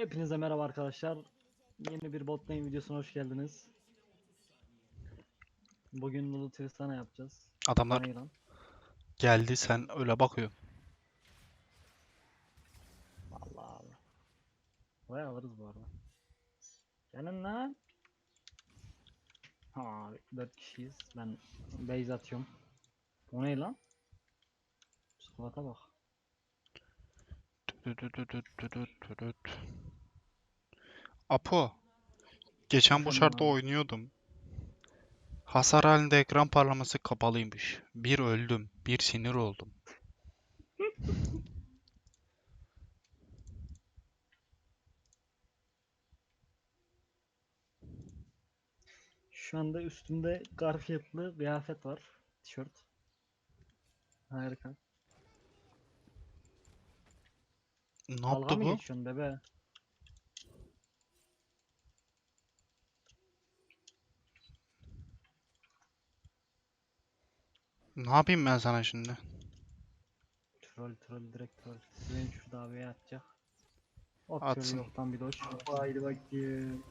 Hepinize merhaba arkadaşlar. Yeni bir botlane videosuna hoş geldiniz. Bugün Lulu Tristana yapacağız. Adamlar Bana inan. geldi sen öyle bakıyorsun. Vallahi abi. Buraya alırız bu arada. Gelin lan. Ha 4 kişiyiz. Ben base atıyorum. O ne lan? Sıkılata bak. Düt düt düt düt düt düt. Apo. Geçen bu şartta abi? oynuyordum. Hasar halinde ekran parlaması kapalıymış. Bir öldüm, bir sinir oldum. Şu anda üstümde Garfield'lı kıyafet var. Tişört. Harika. Ne Dalga yaptı mı bu? geçiyorsun bebe? Ne yapayım ben sana şimdi? Troll troll direkt troll. Beni şu davaya atacak. At Atsın. şöyle yoktan bir doş. Haydi bakayım.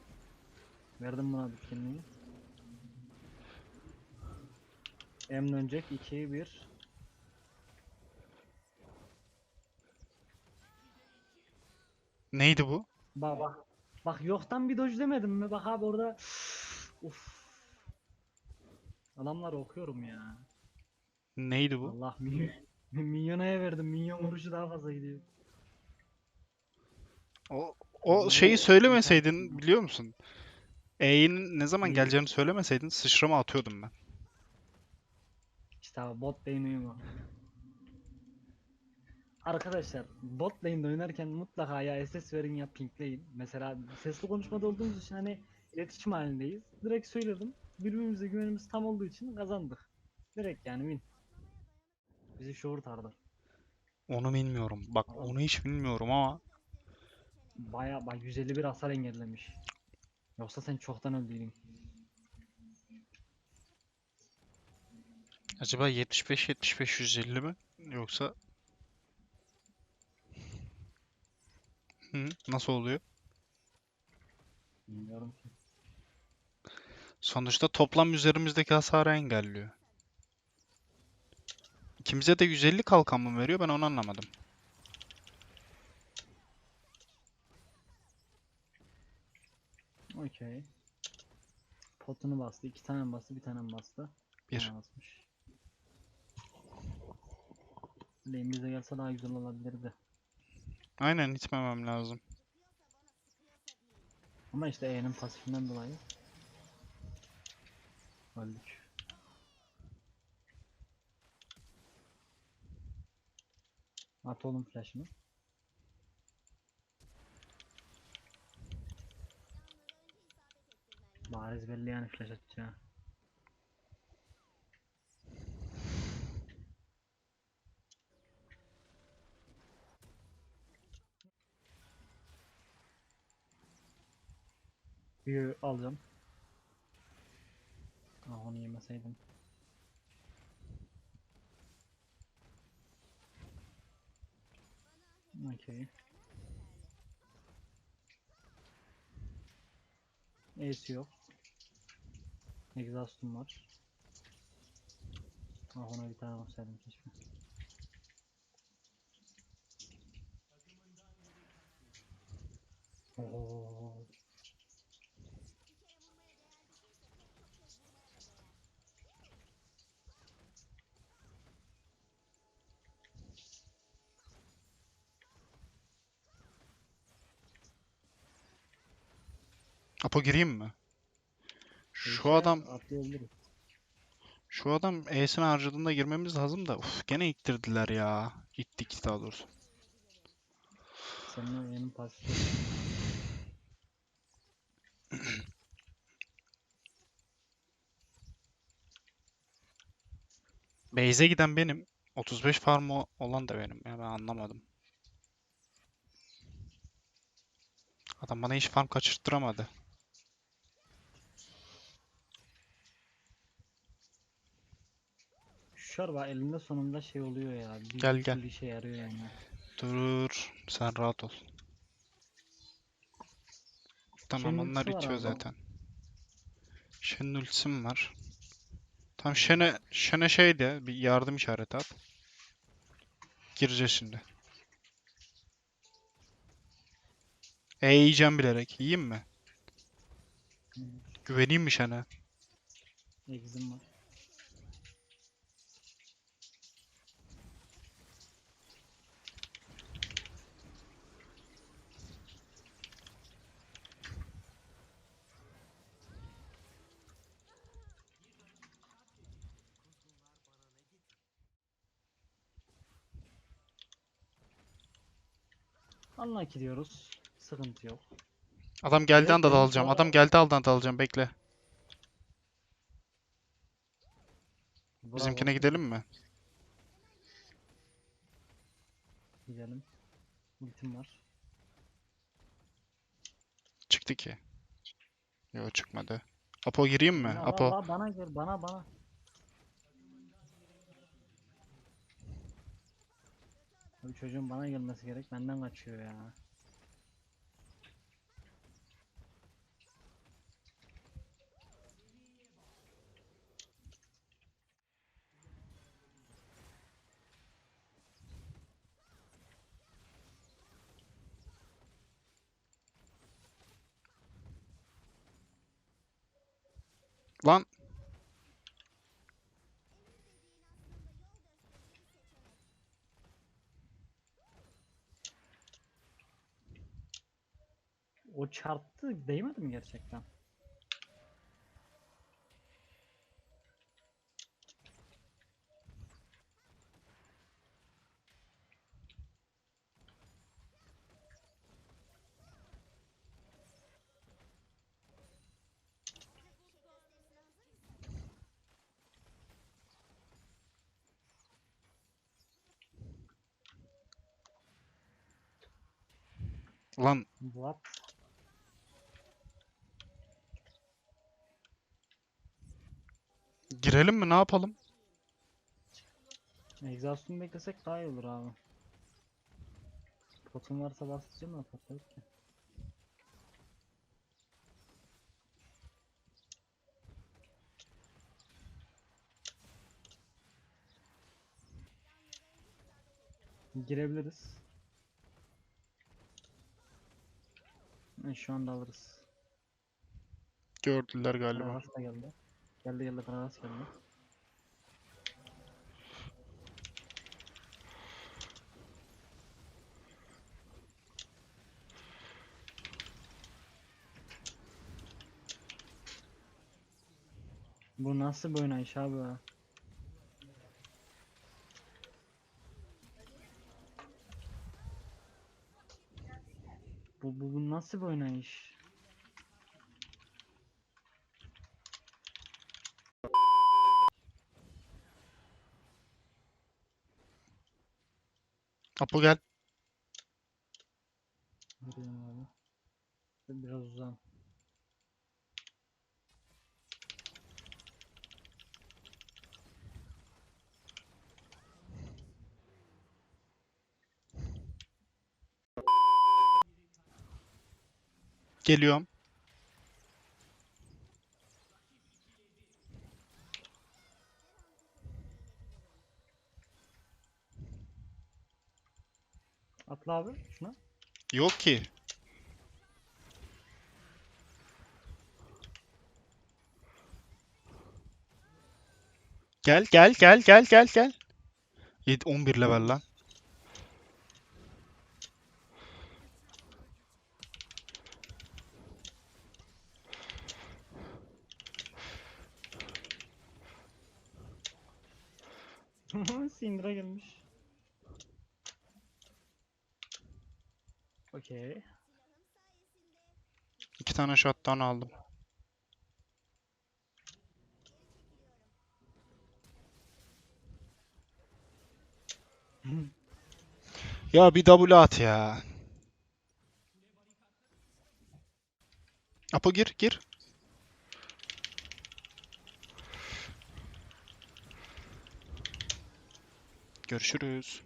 Verdim buna bitkinliği. M dönecek 2 1. Neydi bu? Bak bak. Bak yoktan bir doj demedim mi? Bak abi orada. Uf. Adamlar okuyorum ya. Neydi bu? Allah minyon. Minyonaya verdim. Minyon vuruşu daha fazla gidiyor. O, o şeyi söylemeseydin biliyor musun? E'nin ne zaman geleceğini söylemeseydin sıçrama atıyordum ben. İşte abi bot lane uyumu. Arkadaşlar bot lane'de oynarken mutlaka ya SS verin ya pinkleyin. Mesela sesli konuşmada olduğumuz için hani iletişim halindeyiz. Direkt söyledim. Birbirimize güvenimiz tam olduğu için kazandık. Direkt yani win. Bizi şu kurtardı. Onu bilmiyorum. Bak onu hiç bilmiyorum ama Baya bak 151 hasar engellemiş. Yoksa sen çoktan öldüydün. acaba 75 75 150 mi? Yoksa Hı, nasıl oluyor? Bilmiyorum ki. Sonuçta toplam üzerimizdeki hasarı engelliyor. İkimize de 150 kalkan mı veriyor? Ben onu anlamadım. Okey. Potunu bastı. iki tane mi bastı? Bir tane mi bastı? Bir. tane basmış. Lane bize gelse daha güzel olabilirdi. Aynen itmemem lazım. Ama işte E'nin pasifinden dolayı öldük. At oğlum flash'ını. Bariz belli yani flash atacağı. Bir alacağım. Ah onu yemeseydim. Okey. Ace yok. Exhaust'um var. Ah ona bir tane alsaydım keşke. Oo. Apo gireyim mi? Şu Ace'e adam şu adam E'sini harcadığında girmemiz lazım da uf gene iktirdiler ya. İttik daha doğrusu. Senin o yeni pasifi. Base'e giden benim. 35 farm olan da benim. Ya ben anlamadım. Adam bana hiç farm kaçırttıramadı. Şu araba elinde sonunda şey oluyor ya. Bir, Gel, gel. Bir işe yarıyor yani. Dur, sen rahat ol. Tamam Shen'in onlar ultisi var itiyor abi zaten. Shen'in ultisi mi var? Tam Shen'e Shen'e şey de bir yardım işareti at. Gireceğiz şimdi. E yiyeceğim bilerek. Yiyeyim mi? Güveneyim mi Shen'e? Exim var. Unlucky diyoruz. Sıkıntı yok. Adam Evet, anda dalacağım. Adam geldiği anda dalacağım. Bekle. Bravo. Bizimkine gidelim mi? Gidelim. Ultim var. Çıktı ki. Yok çıkmadı. Apo gireyim mi? Ya Apo. bana gel bana bana. Bu çocuğun bana gelmesi gerek benden kaçıyor ya. Lan. O çarptı değmedi mi gerçekten? Lan What? Girelim mi? Ne yapalım? Exhaust'unu beklesek daha iyi olur abi. Potun varsa bastıracağım pot yok ki. Girebiliriz. Şu anda alırız. Gördüler galiba. Kravas da geldi. Geldi geldi Kravas geldi. Bu nasıl bir oynayış abi? Bu, bu, bu nasıl bir oynayış? Apo gel. Giriyorum abi. Ben Biraz uzağım. Geliyorum. Atla abi şuna. Yok ki. Gel gel gel gel gel gel. 7 11 level lan. Syndra gelmiş. Okey. İki tane shotdown aldım. Ya bir W at ya. Apo gir gir. Görüşürüz.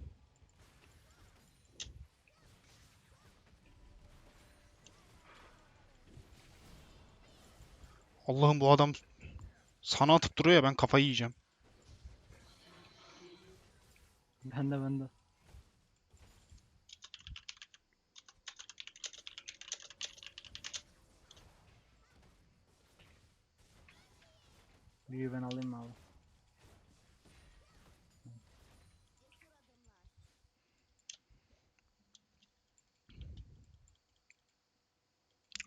Allah'ım bu adam sana atıp duruyor ya ben kafayı yiyeceğim. Ben de ben de. Büyüğü ben alayım mı abi?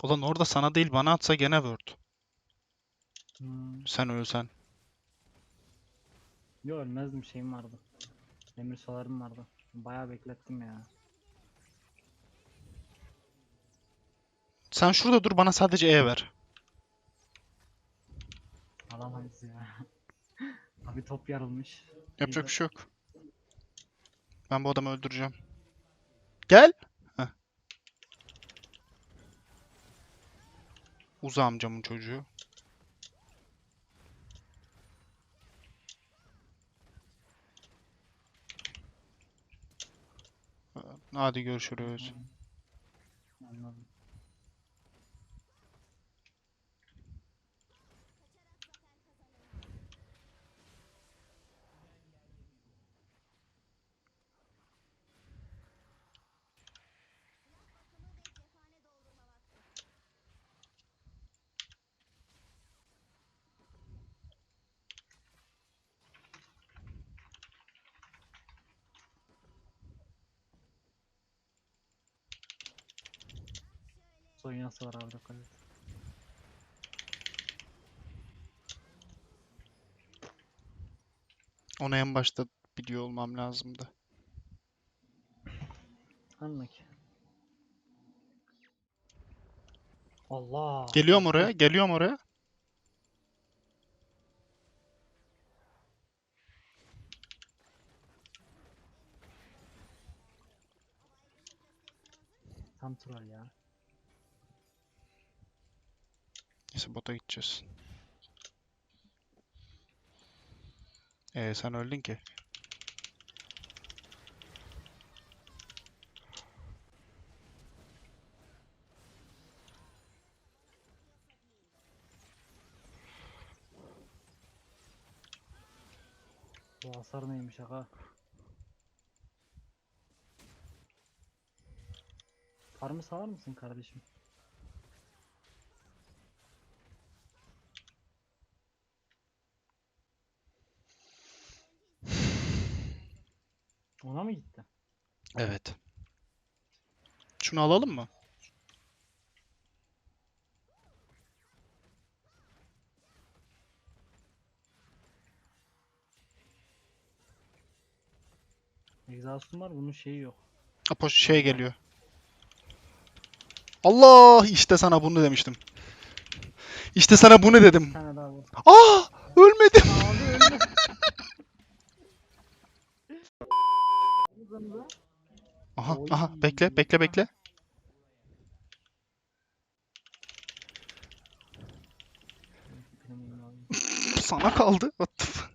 Ulan orada sana değil bana atsa gene word. Hmm. Sen ölsen. Yo ölmezdim şeyim vardı. Demir solarım vardı. Bayağı beklettim ya. Sen şurada dur bana sadece E ver. Alamayız ya. Abi top yarılmış. Yapacak bir şey yok. Ben bu adamı öldüreceğim. Gel. Heh. Uza amcamın çocuğu. Hadi görüşürüz. Anladım. Soyunası var abi dikkat et. Onu en başta biliyor olmam lazımdı. Anla ki. Allah. Geliyorum oraya, geliyorum oraya. Tam troll ya. Neyse bota gideceğiz. Ee sen öldün ki. Bu hasar neymiş aga? Farmı sağlar mısın kardeşim? Ona mı gitti? Evet. Şunu alalım mı? Exhaust'um var bunun şeyi yok. Apo şey geliyor. Allah işte sana bunu demiştim. İşte sana bunu Bir dedim. tane daha var. Aa ölmedim. Abi ölme. Aha aha bekle bekle bekle. Sana kaldı. What the fuck?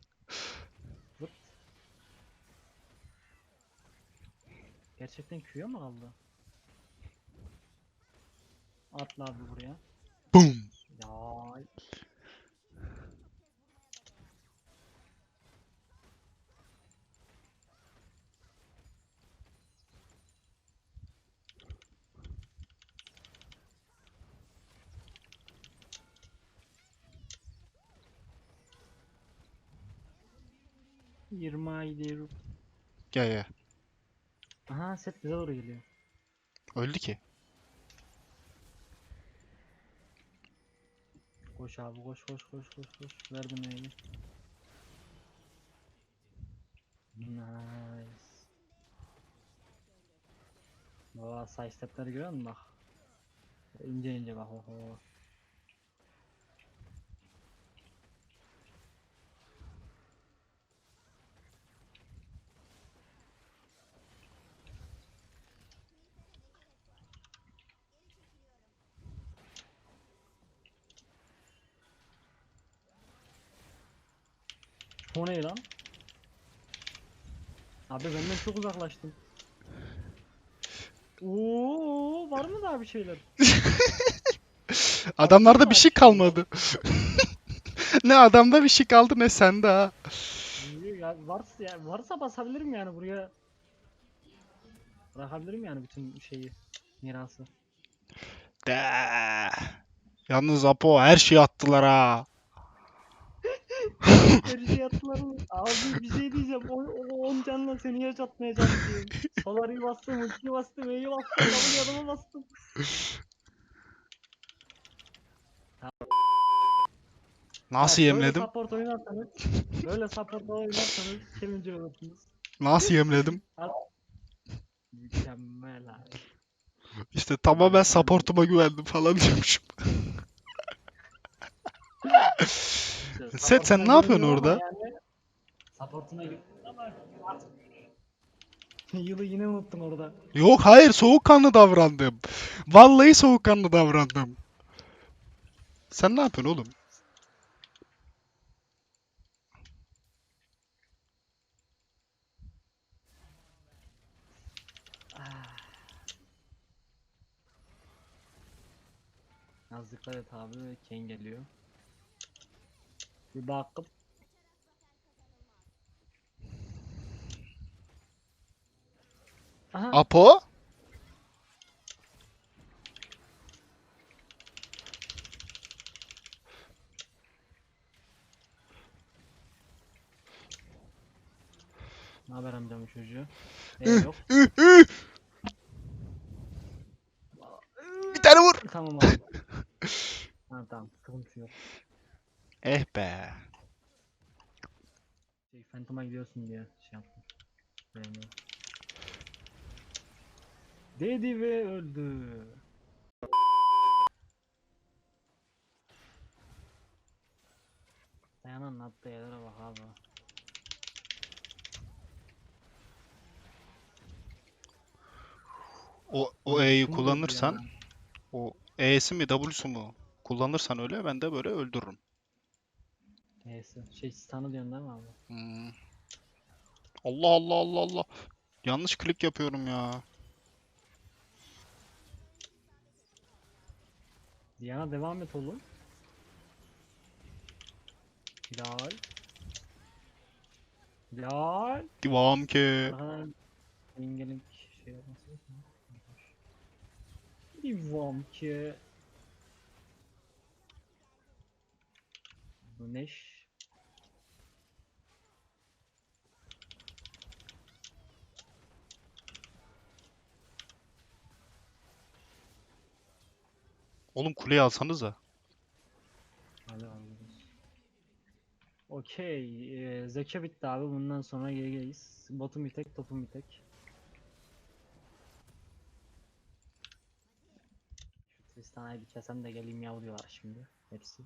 Gerçekten Q'ya mı kaldı? Atla abi buraya. Boom. Ya Yirmi aydır. Gel gel. Aha set bize doğru geliyor. Öldü ki. Koş abi koş koş koş koş koş. Verdim evi. Nice. Baba side stepleri görüyor musun bak. İnce ince bak oho. O ne lan? Abi benden çok uzaklaştın. Oo, var mı daha bir şeyler? Adamlarda bir şey kalmadı. ne adamda bir şey kaldı ne sende ha. Ya varsa ya varsa basabilirim yani buraya. Bırakabilirim yani bütün şeyi mirası. De. Yalnız Apo her şeyi attılar ha. Mı? Abi bir şey diyeceğim. O, o 10 canla seni yaşatmaya çalışıyorum. Solar'ı bastım, ultiyi bastım, E'yi bastım, W'yi adama bastım. Nasıl yemledim? Böyle support oynarsanız, böyle support oynarsanız challenger olursunuz. Nasıl yemledim? Mükemmel abi. İşte tamamen supportuma güvendim falan diyormuşum. Set, sen ne yapıyorsun orada? Yani, supportuna güveniyorum ama Yılı yine unuttum orada. Yok hayır soğukkanlı davrandım. Vallahi soğukkanlı davrandım. Sen ne yapıyorsun oğlum? Ah. Az dikkat et abi, Kane geliyor. Bir bakıp Aha, Apo? ne haber amcamın çocuğu? Ee, yok. Bir tane vur. Tamam abi. ha tamam, sıkıntı yok. Eh be. Şey, Phantom'a gidiyorsun diye şey yaptım. Beğenmiyorum. Dedi ve öldü. Dayanan attığı yerlere bak abi. O, o E'yi kullanırsan, o E'si mi W'su mu kullanırsan öyle ben de böyle öldürürüm. Neyse. Şey stun'ı diyorsun değil mi abi? Hmm. Allah Allah Allah Allah. Yanlış klik yapıyorum ya. Diana devam et oğlum. Hilal. Hilal. Devam ki. Engelin şey yapması. Devam ki. Güneş. Oğlum kuleyi alsanıza. Hadi alıyoruz. Okey. Ee, Zeka bitti abi. Bundan sonra GG'yiz. Botum bir tek, topum bir tek. Şu Tristana'yı bir kesem de geleyim yavruyorlar şimdi. Hepsi.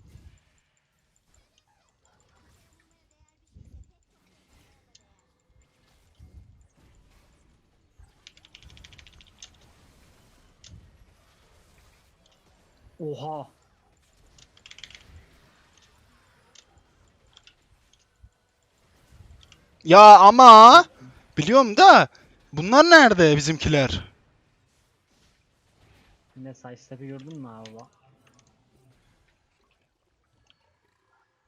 Oha. Ya ama biliyorum da bunlar nerede bizimkiler? Yine sidestep'i gördün mü abi bak.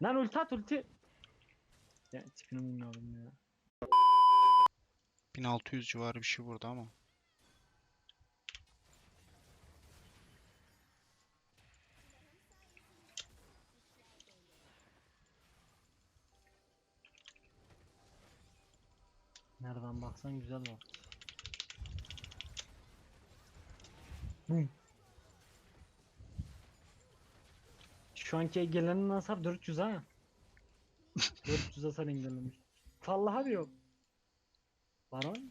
Lan ulti at ulti. Ya tipini bilmiyorum ya. 1600 civarı bir şey burada ama. Nereden baksan güzel var. Bum. Şu anki gelenin hasar 400 ha. 400 hasar engellemiş. Vallahi diyor. Baron.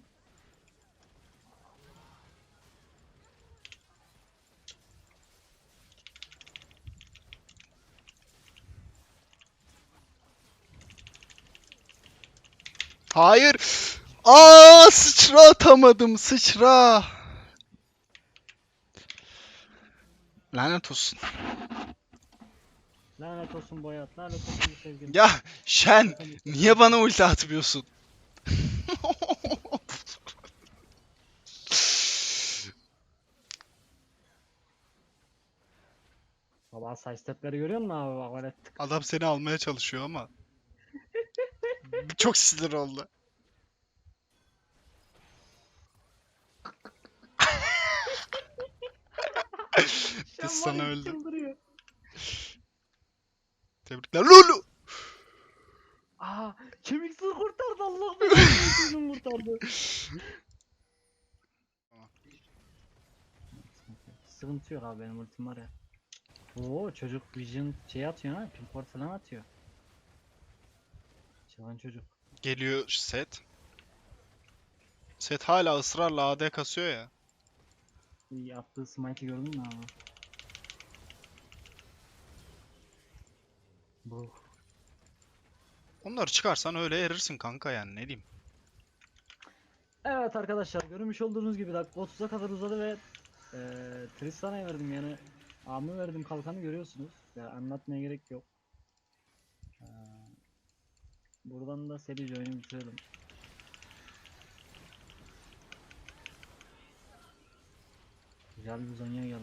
Hayır. Aa sıçra atamadım sıçra. Lanet olsun. Lanet olsun boyat. Lanet olsun sevgilim. Ya Şen niye bana ulti atmıyorsun? Baba side stepleri görüyor musun abi? Bak. Adam seni almaya çalışıyor ama. Çok sinir oldu. An sana öldü. Tebrikler. Lulu. Aa kemiksiz kurtardı Allah beni kemiksiz kurtardı. Sıkıntı yok abi benim ultim var ya. Oo çocuk vision şey atıyor ha pimport falan atıyor. Çılgın çocuk. Geliyor set. Set hala ısrarla AD kasıyor ya. İyi attığı smite'i gördün mü ama? Bu. Onları çıkarsan öyle erirsin kanka yani ne diyeyim. Evet arkadaşlar görmüş olduğunuz gibi dakika 30'a kadar uzadı ve eee Tristan'a verdim yani Amı verdim kalkanı görüyorsunuz. Ya anlatmaya gerek yok. Eee, buradan da serice oyunu bitirelim. Güzel bir Zonya geldi.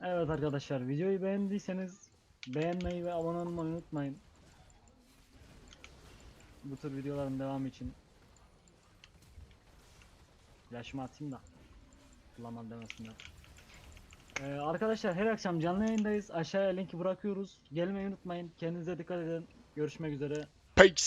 Evet arkadaşlar videoyu beğendiyseniz beğenmeyi ve abone olmayı unutmayın. Bu tür videoların devamı için. Flash'ımı atayım da. Kullanmam demesinler. Ee, arkadaşlar her akşam canlı yayındayız. Aşağıya linki bırakıyoruz. Gelmeyi unutmayın. Kendinize dikkat edin. Görüşmek üzere. Peace.